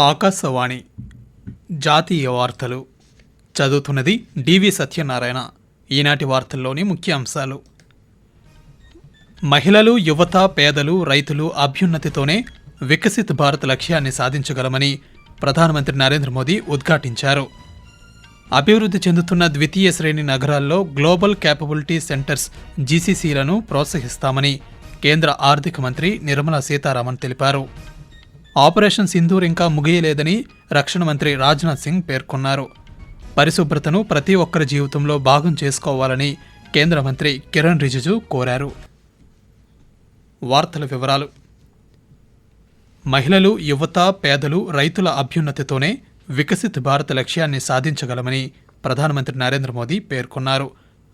ఆకాశవాణి. జాతీయ వార్తలు. చదువుతున్నది డివి సత్యనారాయణ. ఈనాటి వార్తల్లోని ముఖ్య అంశాలు మహిళలు యువత పేదలు రైతులు అభ్యున్నతితోనే వికసిత్ భారత్ లక్ష్యాన్ని సాధించగలమని ప్రధానమంత్రి నరేంద్ర మోదీ ఉద్ఘాటించారు. అభివృద్ధి చెందుతున్న ద్వితీయ శ్రేణి నగరాల్లో గ్లోబల్ క్యాపబిలిటీ సెంటర్స్ జీసీసీలను ప్రోత్సహిస్తామని కేంద్ర ఆర్థిక మంత్రి నిర్మలా సీతారామన్ తెలిపారు. ఆపరేషన్ సింధూర్ ఇంకా ముగియలేదని రక్షణ మంత్రి రాజ్నాథ్ సింగ్ పేర్కొన్నారు. పరిశుభ్రతను ప్రతి ఒక్కరి జీవితంలో భాగం చేసుకోవాలని కేంద్ర మంత్రి కిరణ్ రిజిజు కోరారు. వార్తల వివరాలు. మహిళలు యువత పేదలు రైతుల అభ్యున్నతితోనే వికసిత్ భారత్ లక్ష్యాన్ని సాధించగలమని ప్రధానమంత్రి నరేంద్ర మోదీ పేర్కొన్నారు.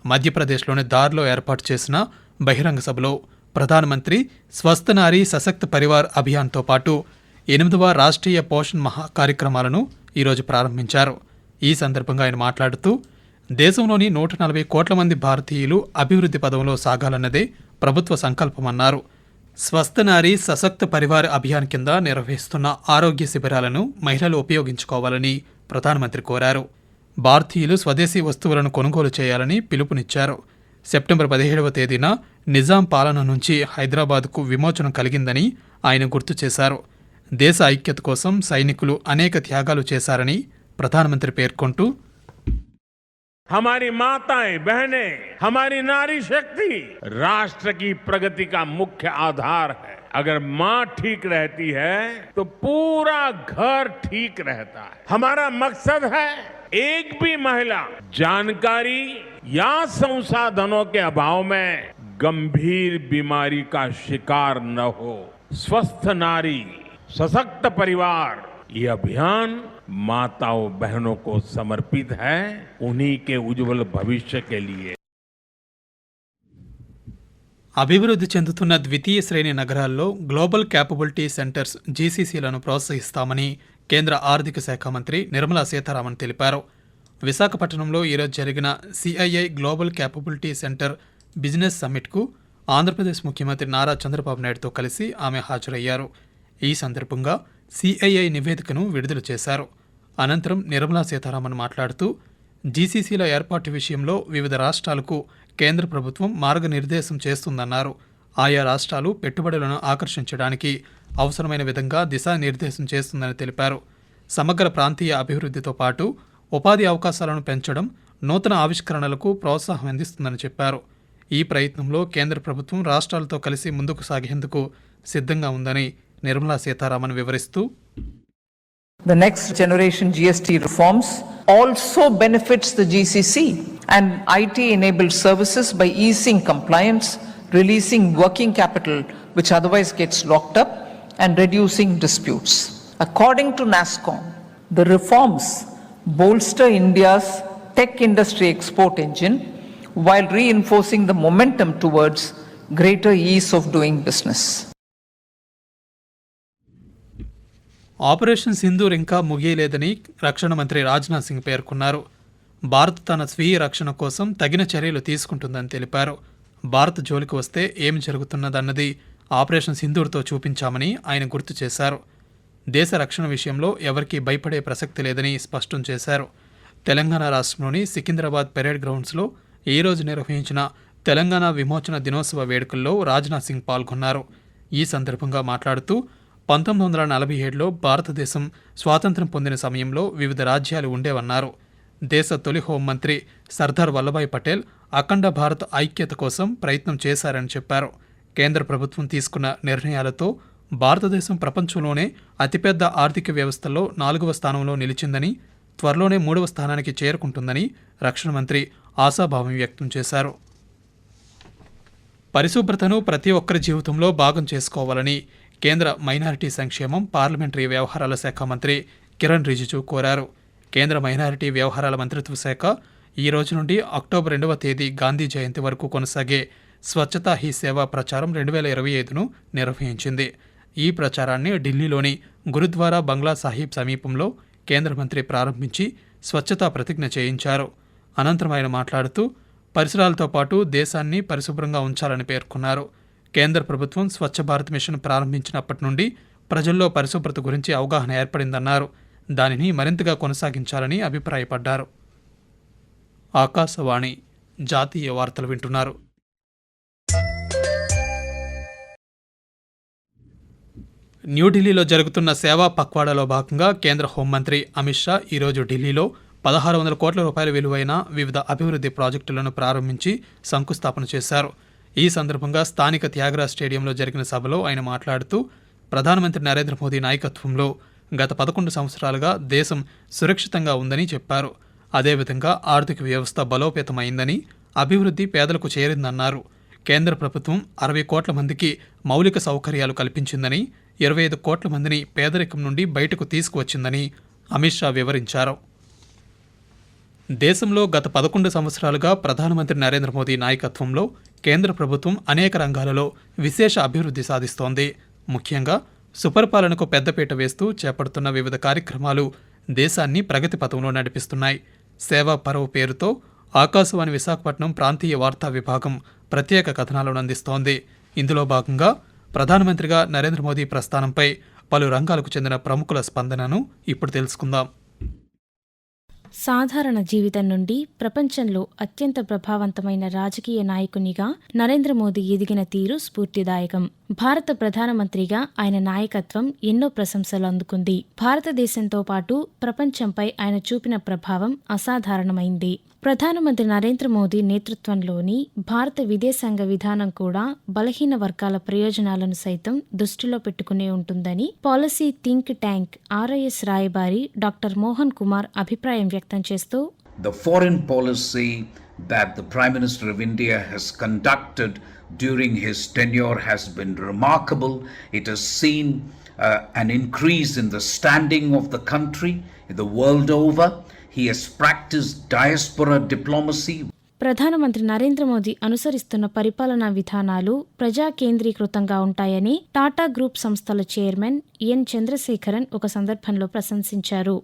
మధ్యప్రదేశ్లోని దార్లో ఏర్పాటు చేసిన బహిరంగ సభలో ప్రధానమంత్రి స్వస్థ నారీ సశక్త పరివార్ అభియాన్తో పాటు ఎనిమిదవ రాష్ట్రీయ పోషణ్ మహా కార్యక్రమాలను ఈరోజు ప్రారంభించారు. ఈ సందర్భంగా ఆయన మాట్లాడుతూ దేశంలోని నూట నలభై కోట్ల మంది భారతీయులు అభివృద్ధి పదంలో సాగాలన్నదే ప్రభుత్వ సంకల్పమన్నారు. స్వస్థ నారీ సశక్త పరివార అభియాన్ కింద నిర్వహిస్తున్న ఆరోగ్య శిబిరాలను మహిళలు ఉపయోగించుకోవాలని ప్రధానమంత్రి కోరారు. భారతీయులు స్వదేశీ వస్తువులను కొనుగోలు చేయాలని పిలుపునిచ్చారు. సెప్టెంబర్ పదిహేడవ తేదీన నిజాం పాలన నుంచి హైదరాబాద్కు విమోచనం కలిగిందని ఆయన గుర్తు చేశారు. దేశ ఐక్యత కోసం సైనికులు అనేక త్యాగాలు చేశారని ప్రధానమంత్రి పేర్కొంటూ हमारी माताएं बहनें हमारी नारी शक्ति राष्ट्र की प्रगति का मुख्य आधार है अगर माँ ठीक रहती है तो पूरा घर ठीक रहता है हमारा मकसद है एक भी महिला जानकारी या संसाधनों के अभाव में गंभीर बीमारी का शिकार न हो स्वस्थ नारी सशक्त परिवार ये अभियान माताओं बहनों को समर्पित है उन्हीं के उज्जवल भविष्य के लिए అభివృద్ధి చెందుతున్న ద్వితీయ శ్రేణి నగరాల్లో గ్లోబల్ క్యాపబిలిటీ సెంటర్స్ జీసీసీలను ప్రోత్సహిస్తామని కేంద్ర ఆర్థిక శాఖ మంత్రి నిర్మలా సీతారామన్ తెలిపారు విశాఖపట్నంలో ఈరోజు జరిగిన CII global capability center business సమ్మిట్కు Andhra Pradesh ముఖ్యమంత్రి నారా చంద్రబాబు నాయుడుతో కలిసి ఆమె హాజరయ్యారు ఈ సందర్భంగా సిఐఐ నివేదికను విడుదల చేశారు. అనంతరం నిర్మలా సీతారామన్ మాట్లాడుతూ జీసీసీల ఏర్పాటు విషయంలో వివిధ రాష్ట్రాలకు కేంద్ర ప్రభుత్వం మార్గనిర్దేశం చేస్తుందన్నారు. ఆయా రాష్ట్రాలు పెట్టుబడులను ఆకర్షించడానికి అవసరమైన విధంగా దిశానిర్దేశం చేస్తుందని తెలిపారు. సమగ్ర ప్రాంతీయ అభివృద్ధితో పాటు ఉపాధి అవకాశాలను పెంచడం నూతన ఆవిష్కరణలకు ప్రోత్సాహం అందిస్తుందని చెప్పారు. ఈ ప్రయత్నంలో కేంద్ర ప్రభుత్వం రాష్ట్రాలతో కలిసి ముందుకు సాగేందుకు సిద్ధంగా ఉందని నిర్మలా సీతారామన్ వివరిస్తూ The next generation GST reforms also benefits the GCC and IT enabled services by easing compliance, releasing working capital which otherwise gets locked up and reducing disputes. According to NASCOM, the reforms bolster India's tech industry export engine while reinforcing the momentum towards greater ease of doing business. Operation Sindoor ఇంకా ముగియలేదని రక్షణ మంత్రి రాజ్నాథ్ సింగ్ పేర్కొన్నారు. భారత్ తన స్వీయ రక్షణ కోసం తగిన చర్యలు తీసుకుంటుందని తెలిపారు. భారత్ జోలికి వస్తే ఏమి జరుగుతున్నదన్నది ఆపరేషన్ సింధూర్తో చూపించామని ఆయన గుర్తు చేశారు. దేశ రక్షణ విషయంలో ఎవరికీ భయపడే ప్రసక్తి లేదని స్పష్టం చేశారు. తెలంగాణ రాష్ట్రంలోని సికింద్రాబాద్ పెరేడ్ గ్రౌండ్స్లో ఈరోజు రోజు నిర్వహించిన తెలంగాణ విమోచన దినోత్సవ వేడుకల్లో రాజ్నాథ్ సింగ్ పాల్గొన్నారు. ఈ సందర్భంగా మాట్లాడుతూ పంతొమ్మిది వందల నలభై ఏడులో భారతదేశం స్వాతంత్ర్యం పొందిన సమయంలో వివిధ రాజ్యాలు ఉండేవన్నారు. దేశ తొలి హోంమంత్రి సర్దార్ వల్లభాయ్ పటేల్ అఖండ భారత్ ఐక్యత కోసం ప్రయత్నం చేశారని చెప్పారు. కేంద్ర ప్రభుత్వం తీసుకున్న నిర్ణయాలతో భారతదేశం ప్రపంచంలోనే అతిపెద్ద ఆర్థిక వ్యవస్థలో నాలుగవ స్థానంలో నిలిచిందని త్వరలోనే మూడవ స్థానానికి చేరుకుంటుందని రక్షణ మంత్రి ఆశాభావం వ్యక్తం చేశారు. పరిశుభ్రతను ప్రతి ఒక్కరి జీవితంలో భాగం చేసుకోవాలని కేంద్ర మైనారిటీ సంక్షేమం పార్లమెంటరీ వ్యవహారాల శాఖ మంత్రి కిరణ్ రిజిజు కోరారు. కేంద్ర మైనారిటీ వ్యవహారాల మంత్రిత్వ శాఖ ఈ రోజు నుండి అక్టోబర్ రెండవ తేదీ గాంధీ జయంతి వరకు కొనసాగే స్వచ్ఛతా హీ సేవా ప్రచారం రెండు వేల ఇరవై ఐదును నిర్వహించింది. ఈ ప్రచారాన్ని ఢిల్లీలోని గురుద్వారా బంగ్లా సాహిబ్ సమీపంలో కేంద్ర మంత్రి ప్రారంభించి స్వచ్ఛతా ప్రతిజ్ఞ చేయించారు. అనంతరం ఆయన మాట్లాడుతూ పరిసరాలతో పాటు దేశాన్ని పరిశుభ్రంగా ఉంచాలని పేర్కొన్నారు. కేంద్ర ప్రభుత్వం స్వచ్ఛ భారత్ మిషన్ ప్రారంభించినప్పటి నుండి ప్రజల్లో పరిశుభ్రత గురించి అవగాహన ఏర్పడిందన్నారు. దానిని మరింతగా కొనసాగించాలని అభిప్రాయపడ్డారు. ఆకాశవాణి జాతీయ వార్తలు వింటున్నారు. న్యూఢిల్లీలో జరుగుతున్న సేవా పక్వాడాలో భాగంగా కేంద్ర హోంమంత్రి అమిత్ షా ఈరోజు ఢిల్లీలో పదహారు వందల కోట్ల రూపాయల విలువైన వివిధ అభివృద్ధి ప్రాజెక్టులను ప్రారంభించి శంకుస్థాపన చేశారు. ఈ సందర్భంగా స్థానిక త్యాగరాజ్ స్టేడియంలో జరిగిన సభలో ఆయన మాట్లాడుతూ ప్రధానమంత్రి నరేంద్ర మోదీ నాయకత్వంలో గత పదకొండు సంవత్సరాలుగా దేశం సురక్షితంగా ఉందని చెప్పారు. అదేవిధంగా ఆర్థిక వ్యవస్థ బలోపేతమైందని అభివృద్ధి పేదలకు చేరిందన్నారు. కేంద్ర ప్రభుత్వం అరవై కోట్ల మందికి మౌలిక సౌకర్యాలు కల్పించిందని ఇరవై ఐదు కోట్ల మందిని పేదరికం నుండి బయటకు తీసుకువచ్చిందని అమిత్ షా వివరించారు. దేశంలో గత పదకొండు సంవత్సరాలుగా ప్రధానమంత్రి నరేంద్ర మోదీ నాయకత్వంలో కేంద్ర ప్రభుత్వం అనేక రంగాలలో విశేష అభివృద్ధి సాధిస్తోంది. ముఖ్యంగా సుపరిపాలనకు పెద్దపీట వేస్తూ చేపడుతున్న వివిధ కార్యక్రమాలు దేశాన్ని ప్రగతి పథంలో నడిపిస్తున్నాయి. సేవా పర్వ్ పేరుతో ఆకాశవాణి విశాఖపట్నం ప్రాంతీయ వార్తా విభాగం ప్రత్యేక కథనాలను అందిస్తోంది. ఇందులో భాగంగా ప్రధానమంత్రిగా నరేంద్ర మోదీ ప్రస్థానంపై పలు రంగాలకు చెందిన ప్రముఖుల స్పందనను ఇప్పుడు తెలుసుకుందాం. సాధారణ జీవితం నుండి ప్రపంచంలో అత్యంత ప్రభావవంతమైన రాజకీయ నాయకునిగా నరేంద్ర మోదీ ఎదిగిన తీరు స్ఫూర్తిదాయకం. భారత ప్రధానమంత్రిగా ఆయన నాయకత్వం ఎన్నో ప్రశంసలు అందుకుంది. భారతదేశంతో పాటు ప్రపంచంపై ఆయన చూపిన ప్రభావం అసాధారణమైంది. ప్రధానమంత్రి నరేంద్ర మోదీ నేతృత్వంలోని భారత విదేశాంగ విధానం కూడా బలహీన వర్గాల ప్రయోజనాలను సైతం దృష్టిలో పెట్టుకునే ఉంటుందని పాలసీ థింక్ ట్యాంక్ ఆర్ఐఎస్ రాయబారి డాక్టర్ మోహన్ కుమార్ అభిప్రాయం వ్యక్తం చేస్తూ the foreign policy that the Prime Minister of India has conducted during his tenure has been remarkable. It has seen uh, an increase in the standing of the country the world over. ప్రధానమంత్రి నరేంద్ర మోదీ అనుసరిస్తున్న పరిపాలనా విధానాలు ప్రజా కేంద్రీకృతంగా ఉంటాయని Tata group సంస్థల chairman N Chandrasekaran ఒక సందర్భంలో ప్రశంసించారు.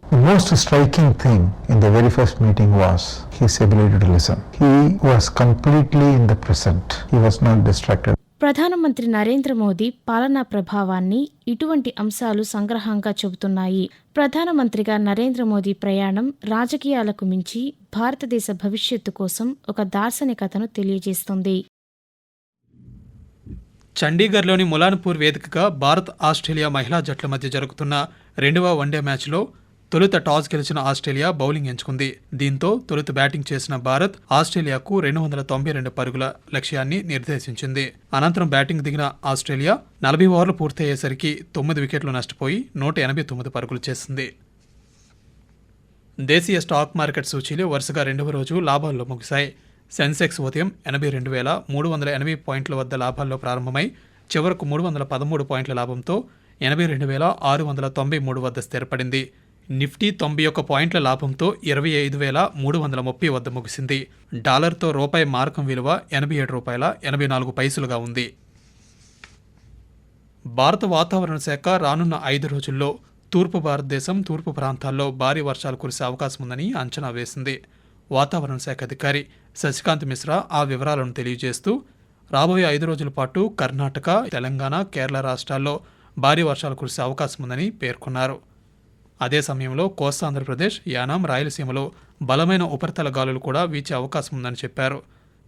ప్రధానమంత్రి నరేంద్ర మోదీ పాలనా ప్రభావాన్ని ఇటువంటి అంశాలు సంగ్రహంగా చెబుతున్నాయి. ప్రధానమంత్రిగా నరేంద్ర మోదీ ప్రయాణం రాజకీయాలకు మించి భారతదేశ భవిష్యత్తు కోసం ఒక దార్శనికతను తెలియజేస్తుంది. చండీగఢ్లోని ములాన్పూర్ వేదికగా భారత్ ఆస్ట్రేలియా మహిళా జట్ల మధ్య జరుగుతున్న రెండవ వన్డే మ్యాచ్లో తొలుత టాస్ గెలిచిన ఆస్ట్రేలియా బౌలింగ్ ఎంచుకుంది. దీంతో తొలుత బ్యాటింగ్ చేసిన భారత్ ఆస్ట్రేలియాకు రెండు వందల తొంభై రెండు పరుగుల లక్ష్యాన్ని నిర్దేశించింది. అనంతరం బ్యాటింగ్ దిగిన ఆస్ట్రేలియా నలభై ఓవర్లు పూర్తయ్యేసరికి తొమ్మిది వికెట్లు నష్టపోయి నూట ఎనభై తొమ్మిది పరుగులు చేసింది. దేశీయ స్టాక్ మార్కెట్ సూచీలు వరుసగా రెండవ రోజు లాభాల్లో ముగిశాయి. సెన్సెక్స్ ఉదయం ఎనభై రెండు వేల మూడు వందల ఎనభై పాయింట్ల వద్ద లాభాల్లో ప్రారంభమై చివరకు మూడు వందల పదమూడు పాయింట్ల లాభంతో ఎనభై రెండు వేల ఆరు వందల తొంభై మూడు వద్ద స్థిరపడింది. నిఫ్టీ తొంభై ఒక్క పాయింట్ల లాభంతో ఇరవై ఐదు వేల మూడు వందల ముప్పై వద్ద ముగిసింది. డాలర్తో రూపాయి మారకం విలువ ఎనభై ఏడు రూపాయల ఎనభై నాలుగు పైసలుగా ఉంది. భారత వాతావరణ శాఖ రానున్న ఐదు రోజుల్లో తూర్పు భారతదేశం తూర్పు ప్రాంతాల్లో భారీ వర్షాలు కురిసే అవకాశం ఉందని అంచనా వేసింది. వాతావరణ శాఖ అధికారి శశికాంత్ మిశ్రా ఆ వివరాలను తెలియజేస్తూ రాబోయే ఐదు రోజుల పాటు కర్ణాటక తెలంగాణ కేరళ రాష్ట్రాల్లో భారీ వర్షాలు కురిసే అవకాశం ఉందని పేర్కొన్నారు. అదే సమయంలో కోస్తాంధ్రప్రదేశ్ యానాం రాయలసీమలో బలమైన ఉపరితల గాలులు కూడా వీచే అవకాశం ఉందని చెప్పారు.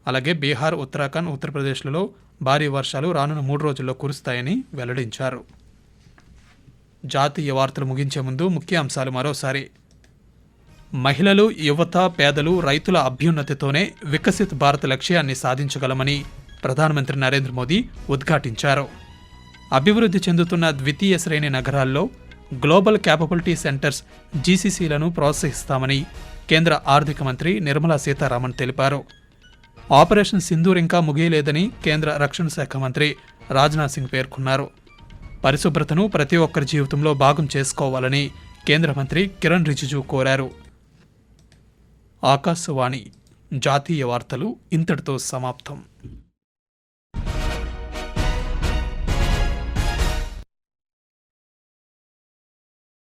అలాగే బీహార్ ఉత్తరాఖండ్ ఉత్తరప్రదేశ్లలో భారీ వర్షాలు రానున్న మూడు రోజుల్లో కురుస్తాయని వెల్లడించారు. జాతీయ వార్తలు ముగించే ముందు ముఖ్య అంశాలు మరోసారి. మహిళలు యువత పేదలు రైతుల అభ్యున్నతితోనే వికసిత్ భారత్ లక్ష్యాన్ని సాధించగలమని ప్రధానమంత్రి నరేంద్ర మోదీ ఉద్ఘాటించారు. అభివృద్ధి చెందుతున్న ద్వితీయ శ్రేణి నగరాల్లో గ్లోబల్ క్యాపబిలిటీ సెంటర్స్ జీసీసీలను ప్రోత్సహిస్తామని కేంద్ర ఆర్థిక మంత్రి నిర్మలా సీతారామన్ తెలిపారు. ఆపరేషన్ సింధూర్ ఇంకా ముగియలేదని కేంద్ర రక్షణ శాఖ మంత్రి రాజ్నాథ్ సింగ్ పేర్కొన్నారు. పరిశుభ్రతను ప్రతి ఒక్కరి జీవితంలో భాగం చేసుకోవాలని కేంద్ర మంత్రి కిరణ్ రిజిజు కోరారు. ఆకాశవాణి జాతీయ వార్తలు ఇంతటితో సమాప్తం.